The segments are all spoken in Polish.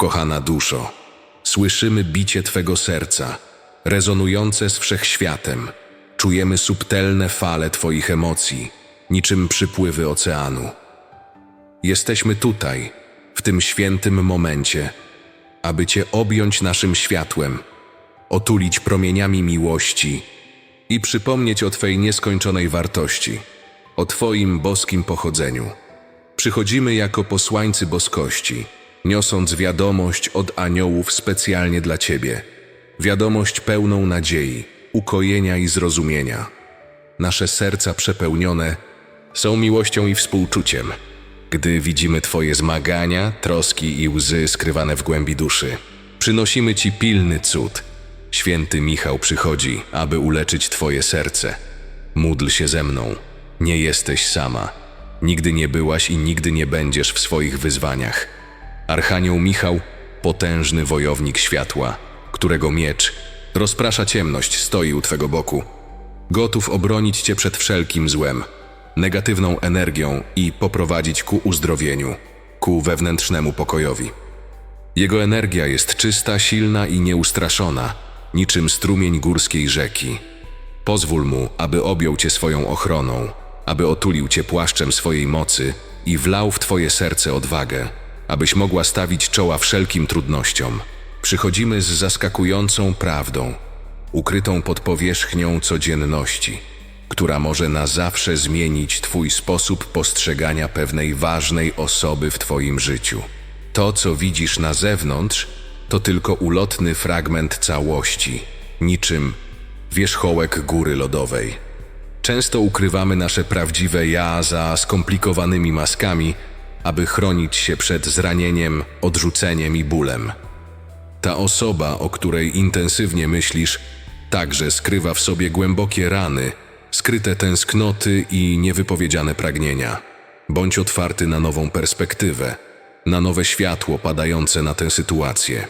Ukochana duszo, słyszymy bicie Twego serca, rezonujące z wszechświatem. Czujemy subtelne fale Twoich emocji, niczym przypływy oceanu. Jesteśmy tutaj, w tym świętym momencie, aby Cię objąć naszym światłem, otulić promieniami miłości i przypomnieć o Twej nieskończonej wartości, o Twoim boskim pochodzeniu. Przychodzimy jako posłańcy boskości, niosąc wiadomość od aniołów specjalnie dla Ciebie. Wiadomość pełną nadziei, ukojenia i zrozumienia. Nasze serca przepełnione są miłością i współczuciem, gdy widzimy Twoje zmagania, troski i łzy skrywane w głębi duszy. Przynosimy Ci pilny cud. Święty Michał przychodzi, aby uleczyć Twoje serce. Módl się ze mną. Nie jesteś sama. Nigdy nie byłaś i nigdy nie będziesz w swoich wyzwaniach. Archanioł Michał, potężny wojownik światła, którego miecz rozprasza ciemność, stoi u Twego boku. Gotów obronić Cię przed wszelkim złem, negatywną energią i poprowadzić ku uzdrowieniu, ku wewnętrznemu pokojowi. Jego energia jest czysta, silna i nieustraszona, niczym strumień górskiej rzeki. Pozwól mu, aby objął cię swoją ochroną, aby otulił cię płaszczem swojej mocy i wlał w twoje serce odwagę, abyś mogła stawić czoła wszelkim trudnościom. Przychodzimy z zaskakującą prawdą, ukrytą pod powierzchnią codzienności, która może na zawsze zmienić twój sposób postrzegania pewnej ważnej osoby w twoim życiu. To, co widzisz na zewnątrz, to tylko ulotny fragment całości, niczym wierzchołek góry lodowej. Często ukrywamy nasze prawdziwe ja za skomplikowanymi maskami, aby chronić się przed zranieniem, odrzuceniem i bólem. Ta osoba, o której intensywnie myślisz, także skrywa w sobie głębokie rany, skryte tęsknoty i niewypowiedziane pragnienia. Bądź otwarty na nową perspektywę, na nowe światło padające na tę sytuację.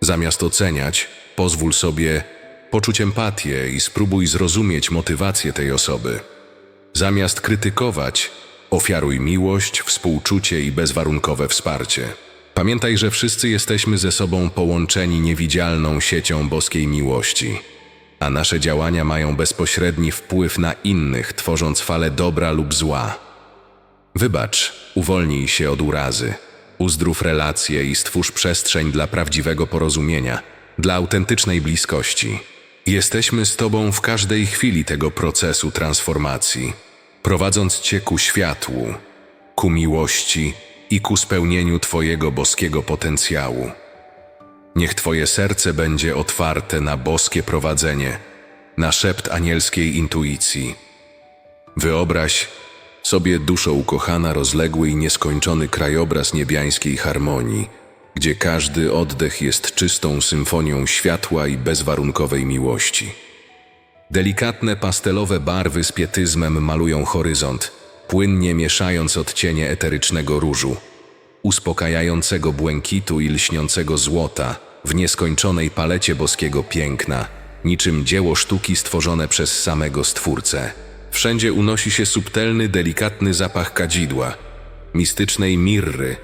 Zamiast oceniać, pozwól sobie poczuć empatię i spróbuj zrozumieć motywację tej osoby. Zamiast krytykować, ofiaruj miłość, współczucie i bezwarunkowe wsparcie. Pamiętaj, że wszyscy jesteśmy ze sobą połączeni niewidzialną siecią boskiej miłości, a nasze działania mają bezpośredni wpływ na innych, tworząc falę dobra lub zła. Wybacz, uwolnij się od urazy, uzdrów relacje i stwórz przestrzeń dla prawdziwego porozumienia, dla autentycznej bliskości. Jesteśmy z Tobą w każdej chwili tego procesu transformacji, prowadząc Cię ku światłu, ku miłości i ku spełnieniu Twojego boskiego potencjału. Niech Twoje serce będzie otwarte na boskie prowadzenie, na szept anielskiej intuicji. Wyobraź sobie duszo ukochana rozległy i nieskończony krajobraz niebiańskiej harmonii, gdzie każdy oddech jest czystą symfonią światła i bezwarunkowej miłości. Delikatne pastelowe barwy z pietyzmem malują horyzont, płynnie mieszając odcienie eterycznego różu, uspokajającego błękitu i lśniącego złota w nieskończonej palecie boskiego piękna, niczym dzieło sztuki stworzone przez samego Stwórcę. Wszędzie unosi się subtelny, delikatny zapach kadzidła, mistycznej mirry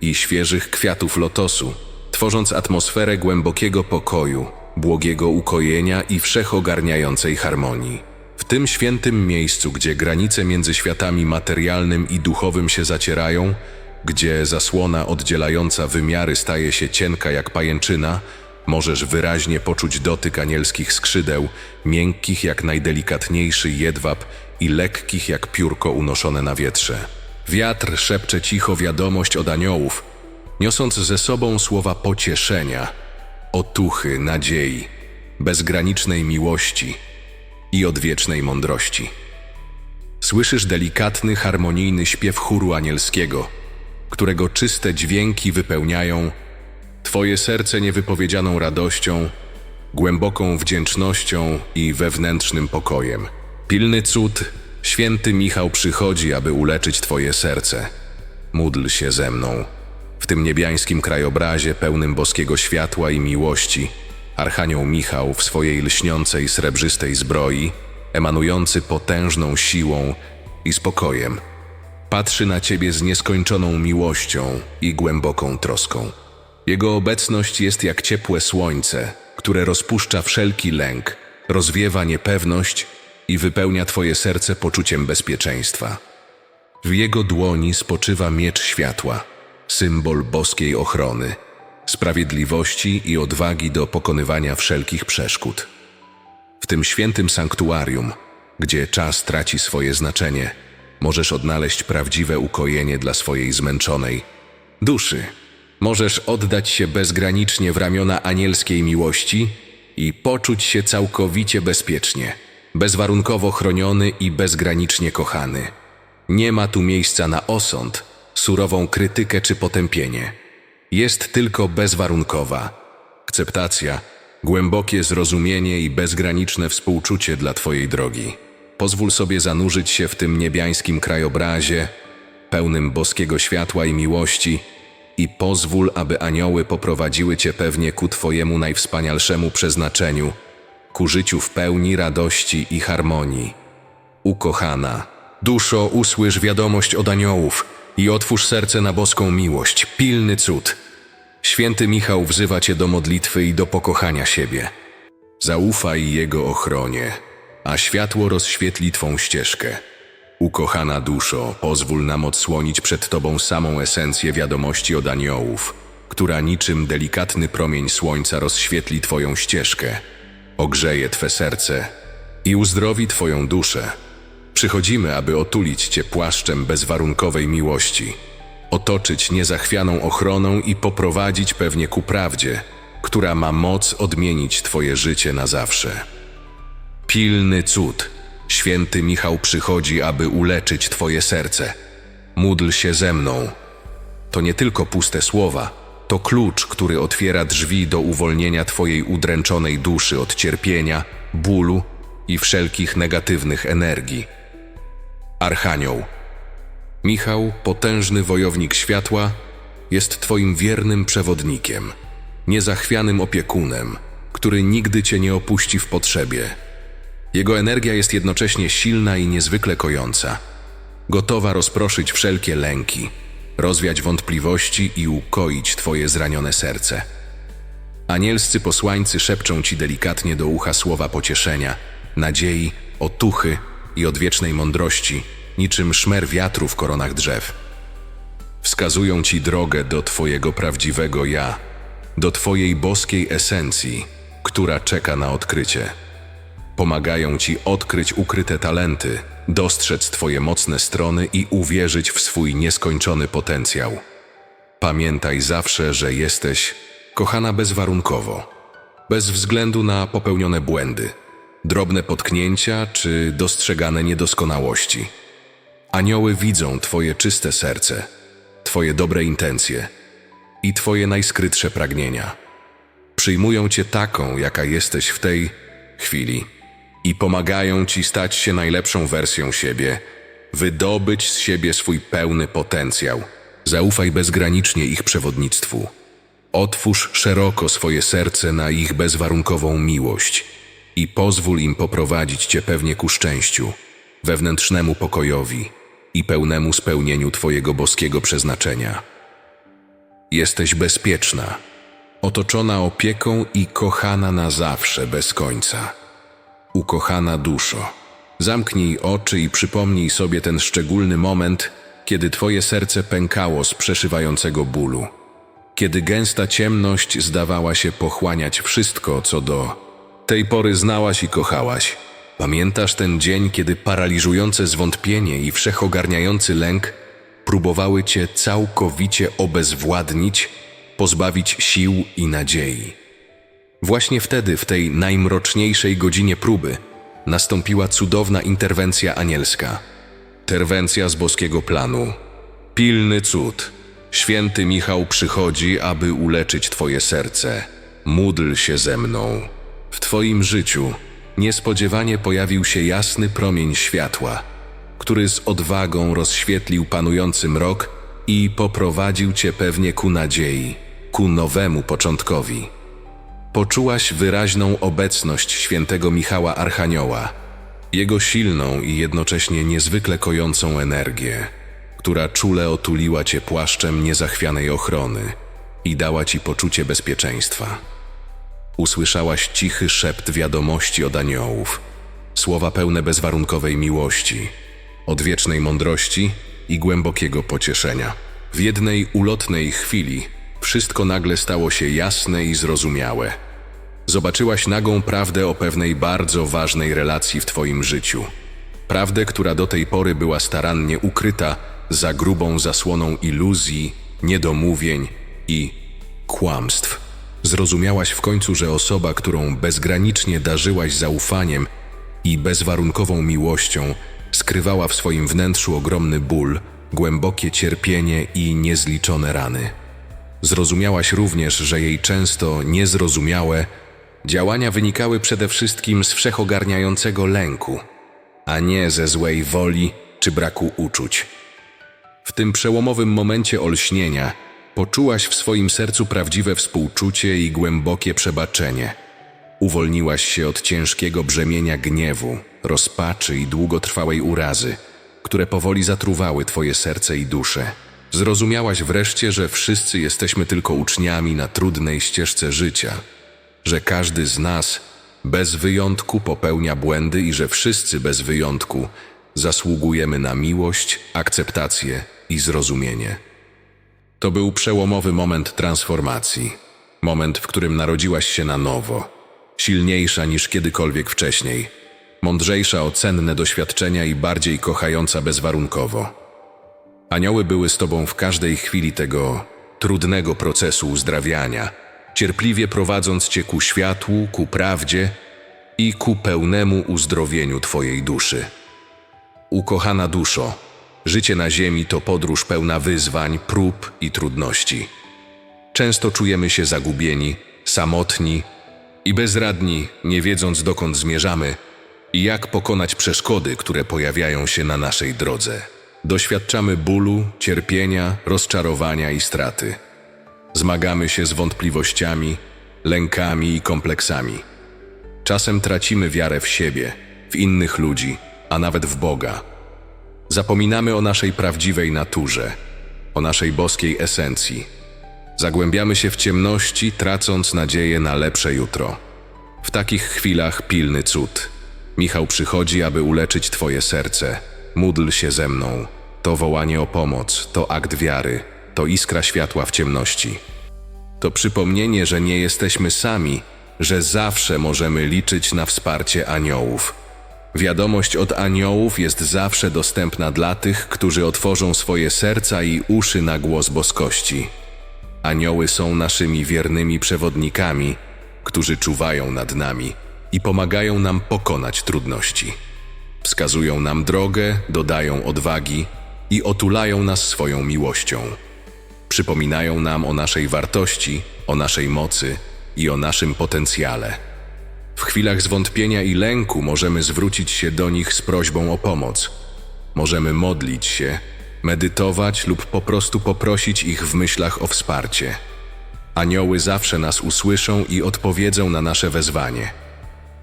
i świeżych kwiatów lotosu, tworząc atmosferę głębokiego pokoju, błogiego ukojenia i wszechogarniającej harmonii. W tym świętym miejscu, gdzie granice między światami materialnym i duchowym się zacierają, gdzie zasłona oddzielająca wymiary staje się cienka jak pajęczyna, możesz wyraźnie poczuć dotyk anielskich skrzydeł, miękkich jak najdelikatniejszy jedwab i lekkich jak piórko unoszone na wietrze. Wiatr szepcze cicho wiadomość od aniołów, niosąc ze sobą słowa pocieszenia, otuchy, nadziei, bezgranicznej miłości i odwiecznej mądrości. Słyszysz delikatny, harmonijny śpiew chóru anielskiego, którego czyste dźwięki wypełniają Twoje serce niewypowiedzianą radością, głęboką wdzięcznością i wewnętrznym pokojem. Pilny cud, święty Michał przychodzi, aby uleczyć Twoje serce. Módl się ze mną. W tym niebiańskim krajobrazie pełnym boskiego światła i miłości, Archanioł Michał w swojej lśniącej srebrzystej zbroi, emanujący potężną siłą i spokojem, patrzy na Ciebie z nieskończoną miłością i głęboką troską. Jego obecność jest jak ciepłe słońce, które rozpuszcza wszelki lęk, rozwiewa niepewność i wypełnia Twoje serce poczuciem bezpieczeństwa. W jego dłoni spoczywa miecz światła, symbol boskiej ochrony, sprawiedliwości i odwagi do pokonywania wszelkich przeszkód. W tym świętym sanktuarium, gdzie czas traci swoje znaczenie, możesz odnaleźć prawdziwe ukojenie dla swojej zmęczonej duszy. Możesz oddać się bezgranicznie w ramiona anielskiej miłości i poczuć się całkowicie bezpiecznie, bezwarunkowo chroniony i bezgranicznie kochany. Nie ma tu miejsca na osąd, surową krytykę czy potępienie. Jest tylko bezwarunkowa akceptacja, głębokie zrozumienie i bezgraniczne współczucie dla Twojej drogi. Pozwól sobie zanurzyć się w tym niebiańskim krajobrazie, pełnym boskiego światła i miłości, i pozwól, aby anioły poprowadziły Cię pewnie ku Twojemu najwspanialszemu przeznaczeniu, ku życiu w pełni radości i harmonii. Ukochana, duszo, usłysz wiadomość od aniołów i otwórz serce na boską miłość, pilny cud. Święty Michał wzywa Cię do modlitwy i do pokochania siebie. Zaufaj Jego ochronie, a światło rozświetli Twą ścieżkę. Ukochana duszo, pozwól nam odsłonić przed Tobą samą esencję wiadomości od aniołów, która niczym delikatny promień słońca rozświetli Twoją ścieżkę, ogrzeje Twe serce i uzdrowi Twoją duszę. Przychodzimy, aby otulić Cię płaszczem bezwarunkowej miłości, otoczyć niezachwianą ochroną i poprowadzić pewnie ku prawdzie, która ma moc odmienić Twoje życie na zawsze. Pilny cud. Święty Michał przychodzi, aby uleczyć Twoje serce. Módl się ze mną. To nie tylko puste słowa, to klucz, który otwiera drzwi do uwolnienia Twojej udręczonej duszy od cierpienia, bólu i wszelkich negatywnych energii. Archanioł. Michał, potężny wojownik światła, jest Twoim wiernym przewodnikiem, niezachwianym opiekunem, który nigdy Cię nie opuści w potrzebie. Jego energia jest jednocześnie silna i niezwykle kojąca, gotowa rozproszyć wszelkie lęki, rozwiać wątpliwości i ukoić Twoje zranione serce. Anielscy posłańcy szepczą Ci delikatnie do ucha słowa pocieszenia, nadziei, otuchy i odwiecznej mądrości, niczym szmer wiatru w koronach drzew. Wskazują Ci drogę do Twojego prawdziwego ja, do Twojej boskiej esencji, która czeka na odkrycie. Pomagają Ci odkryć ukryte talenty, dostrzec Twoje mocne strony i uwierzyć w swój nieskończony potencjał. Pamiętaj zawsze, że jesteś kochana bezwarunkowo, bez względu na popełnione błędy, drobne potknięcia czy dostrzegane niedoskonałości. Anioły widzą Twoje czyste serce, Twoje dobre intencje i Twoje najskrytsze pragnienia. Przyjmują Cię taką, jaka jesteś w tej chwili i pomagają Ci stać się najlepszą wersją siebie, wydobyć z siebie swój pełny potencjał. Zaufaj bezgranicznie ich przewodnictwu. Otwórz szeroko swoje serce na ich bezwarunkową miłość i pozwól im poprowadzić Cię pewnie ku szczęściu, wewnętrznemu pokojowi i pełnemu spełnieniu Twojego boskiego przeznaczenia. Jesteś bezpieczna, otoczona opieką i kochana na zawsze bez końca. Ukochana duszo, zamknij oczy i przypomnij sobie ten szczególny moment, kiedy Twoje serce pękało z przeszywającego bólu, kiedy gęsta ciemność zdawała się pochłaniać wszystko, co do tej pory znałaś i kochałaś. Pamiętasz ten dzień, kiedy paraliżujące zwątpienie i wszechogarniający lęk próbowały Cię całkowicie obezwładnić, pozbawić sił i nadziei. Właśnie wtedy, w tej najmroczniejszej godzinie próby, nastąpiła cudowna interwencja anielska. Terwencja z boskiego planu. Pilny cud. Święty Michał przychodzi, aby uleczyć Twoje serce. Módl się ze mną. W Twoim życiu niespodziewanie pojawił się jasny promień światła, który z odwagą rozświetlił panujący mrok i poprowadził Cię pewnie ku nadziei, ku nowemu początkowi poczułaś wyraźną obecność świętego Michała Archanioła, jego silną i jednocześnie niezwykle kojącą energię, która czule otuliła cię płaszczem niezachwianej ochrony i dała ci poczucie bezpieczeństwa. Usłyszałaś cichy szept wiadomości od aniołów, słowa pełne bezwarunkowej miłości, odwiecznej mądrości i głębokiego pocieszenia. W jednej ulotnej chwili wszystko nagle stało się jasne i zrozumiałe. Zobaczyłaś nagą prawdę o pewnej bardzo ważnej relacji w Twoim życiu. Prawdę, która do tej pory była starannie ukryta za grubą zasłoną iluzji, niedomówień i kłamstw. Zrozumiałaś w końcu, że osoba, którą bezgranicznie darzyłaś zaufaniem i bezwarunkową miłością, skrywała w swoim wnętrzu ogromny ból, głębokie cierpienie i niezliczone rany. Zrozumiałaś również, że jej często niezrozumiałe działania wynikały przede wszystkim z wszechogarniającego lęku, a nie ze złej woli czy braku uczuć. W tym przełomowym momencie olśnienia poczułaś w swoim sercu prawdziwe współczucie i głębokie przebaczenie. Uwolniłaś się od ciężkiego brzemienia gniewu, rozpaczy i długotrwałej urazy, które powoli zatruwały twoje serce i duszę. Zrozumiałaś wreszcie, że wszyscy jesteśmy tylko uczniami na trudnej ścieżce życia, że każdy z nas bez wyjątku popełnia błędy i że wszyscy bez wyjątku zasługujemy na miłość, akceptację i zrozumienie. To był przełomowy moment transformacji, moment, w którym narodziłaś się na nowo, silniejsza niż kiedykolwiek wcześniej, mądrzejsza o cenne doświadczenia i bardziej kochająca bezwarunkowo. Anioły były z tobą w każdej chwili tego trudnego procesu uzdrawiania, cierpliwie prowadząc cię ku światłu, ku prawdzie i ku pełnemu uzdrowieniu twojej duszy. Ukochana duszo, życie na ziemi to podróż pełna wyzwań, prób i trudności. Często czujemy się zagubieni, samotni i bezradni, nie wiedząc dokąd zmierzamy i jak pokonać przeszkody, które pojawiają się na naszej drodze. Doświadczamy bólu, cierpienia, rozczarowania i straty. Zmagamy się z wątpliwościami, lękami i kompleksami. Czasem tracimy wiarę w siebie, w innych ludzi, a nawet w Boga. Zapominamy o naszej prawdziwej naturze, o naszej boskiej esencji. Zagłębiamy się w ciemności, tracąc nadzieję na lepsze jutro. W takich chwilach pilny cud. Michał przychodzi, aby uleczyć Twoje serce. Módl się ze mną. To wołanie o pomoc, to akt wiary, to iskra światła w ciemności. To przypomnienie, że nie jesteśmy sami, że zawsze możemy liczyć na wsparcie aniołów. Wiadomość od aniołów jest zawsze dostępna dla tych, którzy otworzą swoje serca i uszy na głos boskości. Anioły są naszymi wiernymi przewodnikami, którzy czuwają nad nami i pomagają nam pokonać trudności. Wskazują nam drogę, dodają odwagi i otulają nas swoją miłością. Przypominają nam o naszej wartości, o naszej mocy i o naszym potencjale. W chwilach zwątpienia i lęku możemy zwrócić się do nich z prośbą o pomoc. Możemy modlić się, medytować lub po prostu poprosić ich w myślach o wsparcie. Anioły zawsze nas usłyszą i odpowiedzą na nasze wezwanie.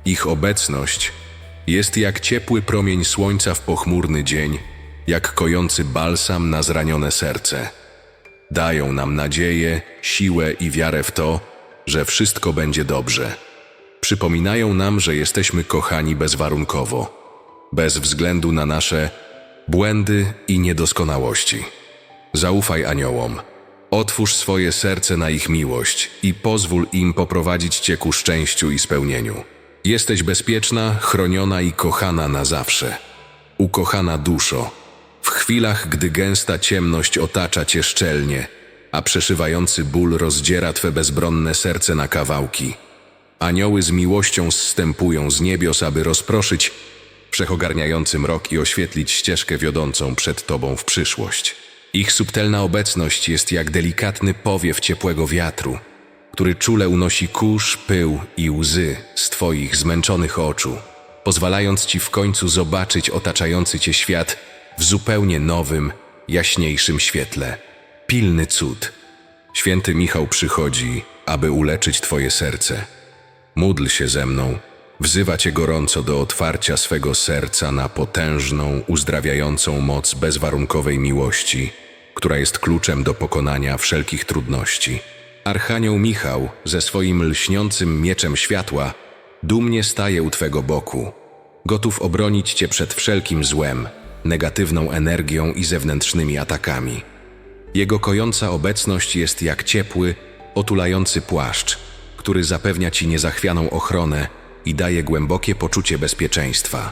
Ich obecność jest jak ciepły promień słońca w pochmurny dzień, jak kojący balsam na zranione serce. Dają nam nadzieję, siłę i wiarę w to, że wszystko będzie dobrze. Przypominają nam, że jesteśmy kochani bezwarunkowo, bez względu na nasze błędy i niedoskonałości. Zaufaj aniołom, otwórz swoje serce na ich miłość i pozwól im poprowadzić cię ku szczęściu i spełnieniu. Jesteś bezpieczna, chroniona i kochana na zawsze. Ukochana duszo, w chwilach, gdy gęsta ciemność otacza cię szczelnie, a przeszywający ból rozdziera twe bezbronne serce na kawałki, anioły z miłością zstępują z niebios, aby rozproszyć wszechogarniający mrok i oświetlić ścieżkę wiodącą przed tobą w przyszłość. Ich subtelna obecność jest jak delikatny powiew ciepłego wiatru, który czule unosi kurz, pył i łzy z twoich zmęczonych oczu, pozwalając ci w końcu zobaczyć otaczający cię świat w zupełnie nowym, jaśniejszym świetle. Pilny cud. Święty Michał przychodzi, aby uleczyć twoje serce. Módl się ze mną, wzywa cię gorąco do otwarcia swego serca na potężną, uzdrawiającą moc bezwarunkowej miłości, która jest kluczem do pokonania wszelkich trudności. Archanioł Michał ze swoim lśniącym mieczem światła dumnie staje u Twego boku, gotów obronić Cię przed wszelkim złem, negatywną energią i zewnętrznymi atakami. Jego kojąca obecność jest jak ciepły, otulający płaszcz, który zapewnia Ci niezachwianą ochronę i daje głębokie poczucie bezpieczeństwa.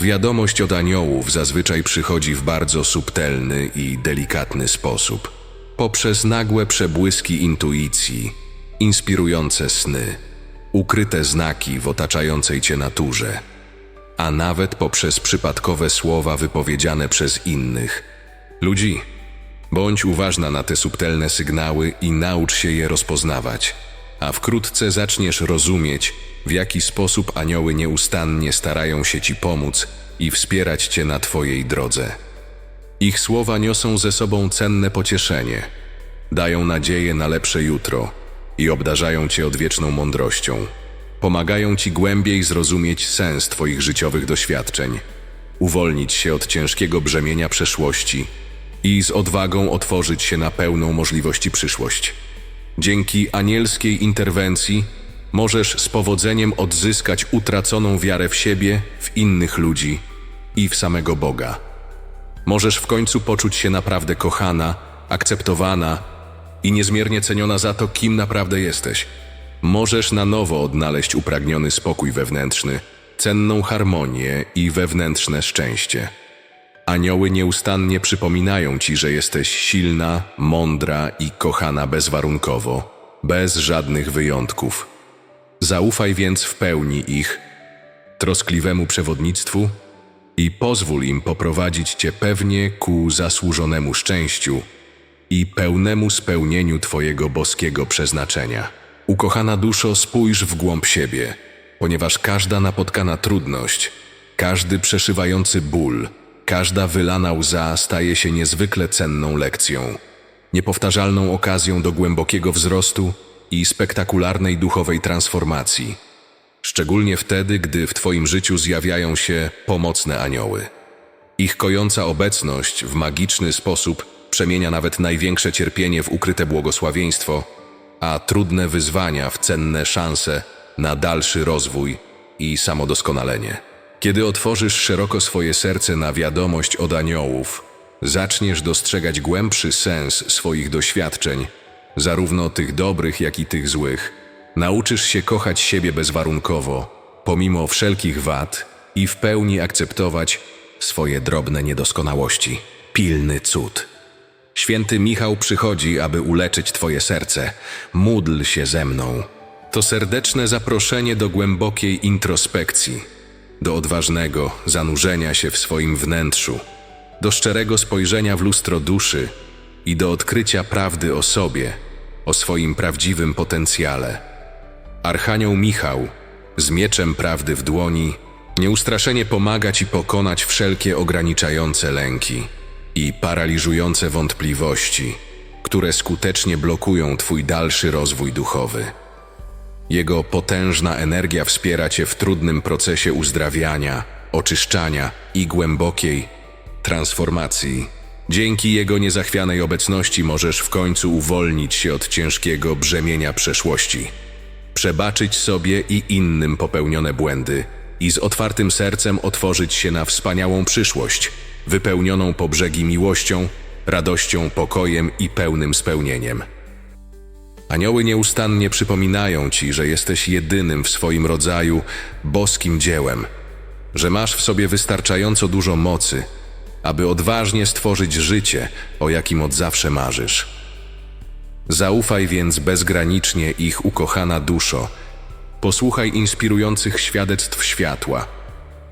Wiadomość od aniołów zazwyczaj przychodzi w bardzo subtelny i delikatny sposób, poprzez nagłe przebłyski intuicji, inspirujące sny, ukryte znaki w otaczającej cię naturze, a nawet poprzez przypadkowe słowa wypowiedziane przez innych. Ludzi, bądź uważna na te subtelne sygnały i naucz się je rozpoznawać, a wkrótce zaczniesz rozumieć, w jaki sposób anioły nieustannie starają się ci pomóc i wspierać cię na twojej drodze. Ich słowa niosą ze sobą cenne pocieszenie, dają nadzieję na lepsze jutro i obdarzają cię odwieczną mądrością. Pomagają ci głębiej zrozumieć sens twoich życiowych doświadczeń, uwolnić się od ciężkiego brzemienia przeszłości i z odwagą otworzyć się na pełną możliwości przyszłość. Dzięki anielskiej interwencji możesz z powodzeniem odzyskać utraconą wiarę w siebie, w innych ludzi i w samego Boga. Możesz w końcu poczuć się naprawdę kochana, akceptowana i niezmiernie ceniona za to, kim naprawdę jesteś. Możesz na nowo odnaleźć upragniony spokój wewnętrzny, cenną harmonię i wewnętrzne szczęście. Anioły nieustannie przypominają ci, że jesteś silna, mądra i kochana bezwarunkowo, bez żadnych wyjątków. Zaufaj więc w pełni ich troskliwemu przewodnictwu i pozwól im poprowadzić cię pewnie ku zasłużonemu szczęściu i pełnemu spełnieniu Twojego boskiego przeznaczenia. Ukochana duszo, spójrz w głąb siebie, ponieważ każda napotkana trudność, każdy przeszywający ból, każda wylana łza staje się niezwykle cenną lekcją, niepowtarzalną okazją do głębokiego wzrostu i spektakularnej duchowej transformacji, szczególnie wtedy, gdy w Twoim życiu zjawiają się pomocne anioły. Ich kojąca obecność w magiczny sposób przemienia nawet największe cierpienie w ukryte błogosławieństwo, a trudne wyzwania w cenne szanse na dalszy rozwój i samodoskonalenie. Kiedy otworzysz szeroko swoje serce na wiadomość od aniołów, zaczniesz dostrzegać głębszy sens swoich doświadczeń, zarówno tych dobrych, jak i tych złych. Nauczysz się kochać siebie bezwarunkowo, pomimo wszelkich wad i w pełni akceptować swoje drobne niedoskonałości. Pilny cud. Święty Michał przychodzi, aby uleczyć Twoje serce. Módl się ze mną. To serdeczne zaproszenie do głębokiej introspekcji, do odważnego zanurzenia się w swoim wnętrzu, do szczerego spojrzenia w lustro duszy i do odkrycia prawdy o sobie, o swoim prawdziwym potencjale. Archanioł Michał, z mieczem prawdy w dłoni, nieustraszenie pomaga Ci pokonać wszelkie ograniczające lęki i paraliżujące wątpliwości, które skutecznie blokują Twój dalszy rozwój duchowy. Jego potężna energia wspiera Cię w trudnym procesie uzdrawiania, oczyszczania i głębokiej transformacji. Dzięki Jego niezachwianej obecności możesz w końcu uwolnić się od ciężkiego brzemienia przeszłości, przebaczyć sobie i innym popełnione błędy i z otwartym sercem otworzyć się na wspaniałą przyszłość – wypełnioną po brzegi miłością, radością, pokojem i pełnym spełnieniem. Anioły nieustannie przypominają ci, że jesteś jedynym w swoim rodzaju boskim dziełem, że masz w sobie wystarczająco dużo mocy, aby odważnie stworzyć życie, o jakim od zawsze marzysz. Zaufaj więc bezgranicznie ich ukochana duszo, posłuchaj inspirujących świadectw światła,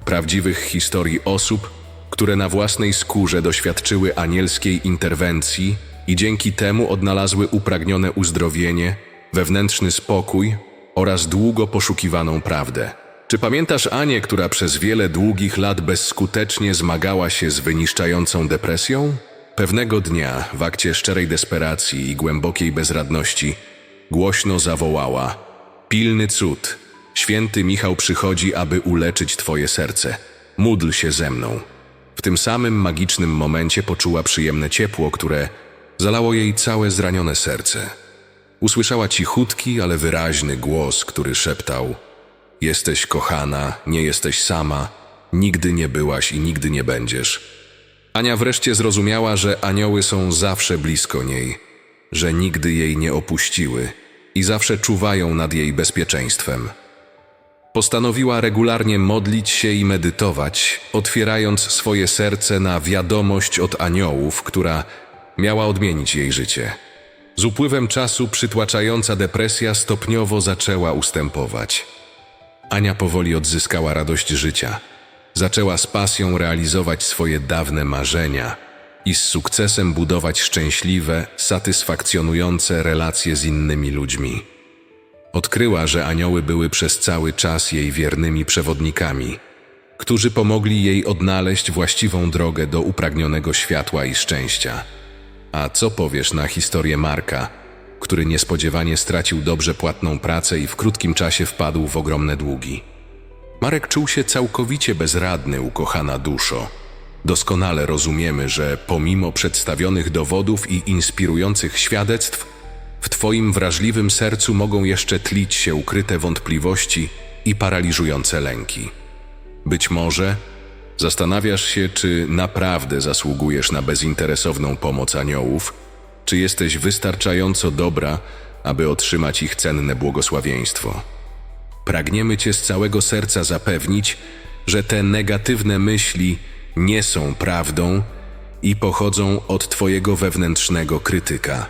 prawdziwych historii osób, które na własnej skórze doświadczyły anielskiej interwencji i dzięki temu odnalazły upragnione uzdrowienie, wewnętrzny spokój oraz długo poszukiwaną prawdę. Czy pamiętasz Anię, która przez wiele długich lat bezskutecznie zmagała się z wyniszczającą depresją? Pewnego dnia, w akcie szczerej desperacji i głębokiej bezradności, głośno zawołała: Pilny cud! Święty Michał przychodzi, aby uleczyć Twoje serce. Módl się ze mną. W tym samym magicznym momencie poczuła przyjemne ciepło, które zalało jej całe zranione serce. usłyszała cichutki, ale wyraźny głos, który szeptał: Jesteś kochana, nie jesteś sama, nigdy nie byłaś i nigdy nie będziesz. Ania wreszcie zrozumiała, że anioły są zawsze blisko niej, że nigdy jej nie opuściły i zawsze czuwają nad jej bezpieczeństwem. Postanowiła regularnie modlić się i medytować, otwierając swoje serce na wiadomość od aniołów, która miała odmienić jej życie. Z upływem czasu przytłaczająca depresja stopniowo zaczęła ustępować. Ania powoli odzyskała radość życia. Zaczęła z pasją realizować swoje dawne marzenia i z sukcesem budować szczęśliwe, satysfakcjonujące relacje z innymi ludźmi. Odkryła, że anioły były przez cały czas jej wiernymi przewodnikami, którzy pomogli jej odnaleźć właściwą drogę do upragnionego światła i szczęścia. A co powiesz na historię Marka, który niespodziewanie stracił dobrze płatną pracę i w krótkim czasie wpadł w ogromne długi? Marek czuł się całkowicie bezradny, ukochana duszo. Doskonale rozumiemy, że pomimo przedstawionych dowodów i inspirujących świadectw, w Twoim wrażliwym sercu mogą jeszcze tlić się ukryte wątpliwości i paraliżujące lęki. Być może zastanawiasz się, czy naprawdę zasługujesz na bezinteresowną pomoc aniołów, czy jesteś wystarczająco dobra, aby otrzymać ich cenne błogosławieństwo. Pragniemy Cię z całego serca zapewnić, że te negatywne myśli nie są prawdą i pochodzą od Twojego wewnętrznego krytyka.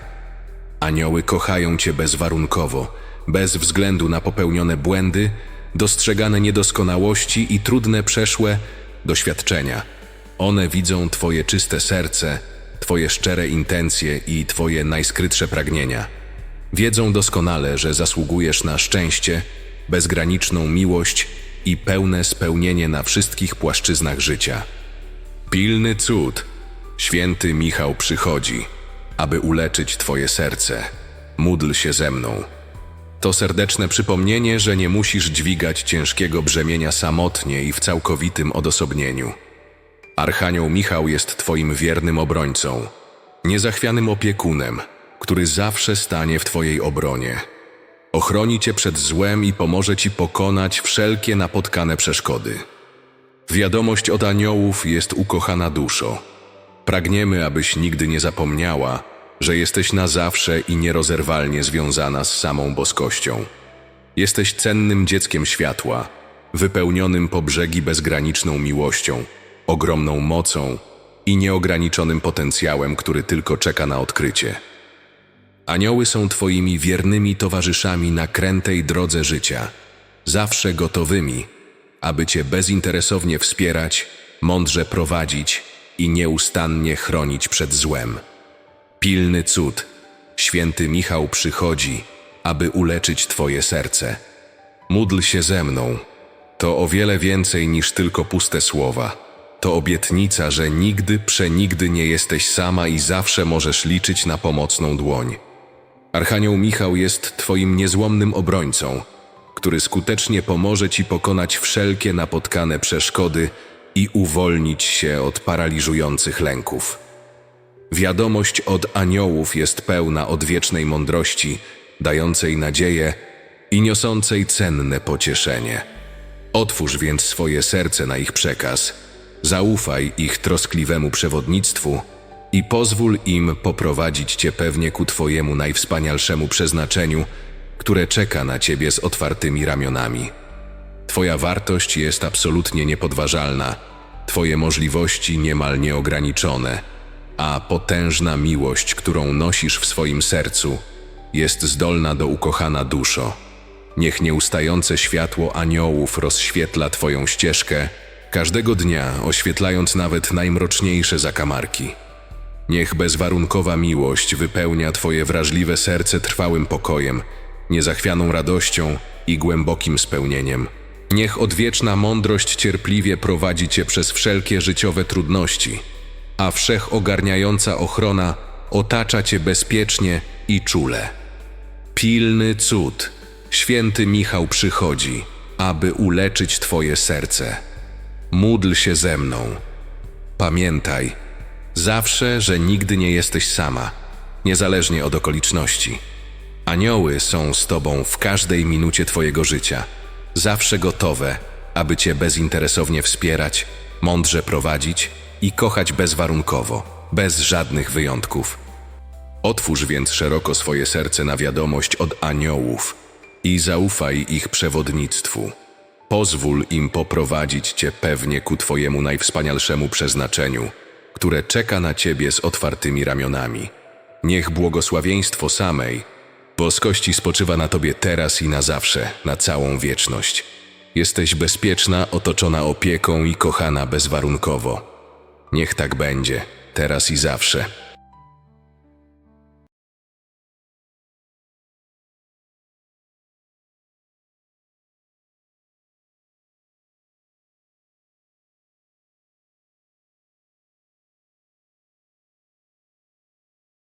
Anioły kochają Cię bezwarunkowo, bez względu na popełnione błędy, dostrzegane niedoskonałości i trudne przeszłe doświadczenia. One widzą Twoje czyste serce, Twoje szczere intencje i Twoje najskrytsze pragnienia. Wiedzą doskonale, że zasługujesz na szczęście, bezgraniczną miłość i pełne spełnienie na wszystkich płaszczyznach życia. Pilny cud. Święty Michał przychodzi, aby uleczyć Twoje serce. Módl się ze mną. To serdeczne przypomnienie, że nie musisz dźwigać ciężkiego brzemienia samotnie i w całkowitym odosobnieniu. Archanioł Michał jest Twoim wiernym obrońcą, niezachwianym opiekunem, który zawsze stanie w Twojej obronie. Ochroni Cię przed złem i pomoże Ci pokonać wszelkie napotkane przeszkody. Wiadomość od aniołów jest ukochana duszo. Pragniemy, abyś nigdy nie zapomniała, że jesteś na zawsze i nierozerwalnie związana z samą boskością. Jesteś cennym dzieckiem światła, wypełnionym po brzegi bezgraniczną miłością, ogromną mocą i nieograniczonym potencjałem, który tylko czeka na odkrycie. Anioły są Twoimi wiernymi towarzyszami na krętej drodze życia, zawsze gotowymi, aby Cię bezinteresownie wspierać, mądrze prowadzić i nieustannie chronić przed złem. Pilny cud, święty Michał przychodzi, aby uleczyć Twoje serce. Módl się ze mną. To o wiele więcej niż tylko puste słowa. To obietnica, że nigdy, przenigdy nie jesteś sama i zawsze możesz liczyć na pomocną dłoń. Archanioł Michał jest Twoim niezłomnym obrońcą, który skutecznie pomoże Ci pokonać wszelkie napotkane przeszkody i uwolnić się od paraliżujących lęków. Wiadomość od aniołów jest pełna odwiecznej mądrości, dającej nadzieję i niosącej cenne pocieszenie. Otwórz więc swoje serce na ich przekaz, zaufaj ich troskliwemu przewodnictwu i pozwól im poprowadzić Cię pewnie ku Twojemu najwspanialszemu przeznaczeniu, które czeka na Ciebie z otwartymi ramionami. Twoja wartość jest absolutnie niepodważalna, Twoje możliwości niemal nieograniczone, a potężna miłość, którą nosisz w swoim sercu, jest zdolna do ukochana duszo. Niech nieustające światło aniołów rozświetla Twoją ścieżkę, każdego dnia oświetlając nawet najmroczniejsze zakamarki. Niech bezwarunkowa miłość wypełnia Twoje wrażliwe serce trwałym pokojem, niezachwianą radością i głębokim spełnieniem. Niech odwieczna mądrość cierpliwie prowadzi Cię przez wszelkie życiowe trudności, a wszechogarniająca ochrona otacza Cię bezpiecznie i czule. Pilny cud, święty Michał przychodzi, aby uleczyć Twoje serce. Módl się ze mną. Pamiętaj, zawsze, że nigdy nie jesteś sama, niezależnie od okoliczności. Anioły są z Tobą w każdej minucie Twojego życia, zawsze gotowe, aby Cię bezinteresownie wspierać, mądrze prowadzić i kochać bezwarunkowo, bez żadnych wyjątków. Otwórz więc szeroko swoje serce na wiadomość od aniołów i zaufaj ich przewodnictwu. Pozwól im poprowadzić Cię pewnie ku Twojemu najwspanialszemu przeznaczeniu, które czeka na Ciebie z otwartymi ramionami. Niech błogosławieństwo samej boskości spoczywa na Tobie teraz i na zawsze, na całą wieczność. Jesteś bezpieczna, otoczona opieką i kochana bezwarunkowo. Niech tak będzie, teraz i zawsze.